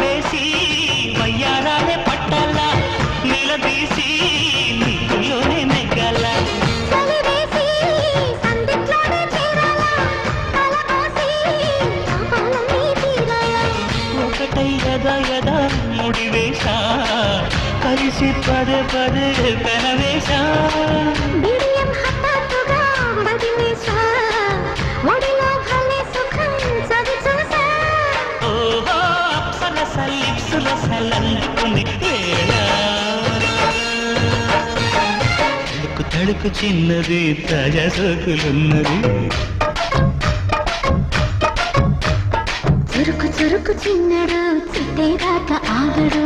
వేసి వయ్యారాలే పట్టాల నిలదీసి నీలోనే నెగ్గాల. ఒకటై యదా యదా ముడివేశా కలిసి పదే పదే పెనవేశా లిప్సుల సలందుకుని తడుకు చిన్నది తాజా సోకులున్నది చురుకు చురుకు చిన్నడు చిట్టేదాకా ఆగడు.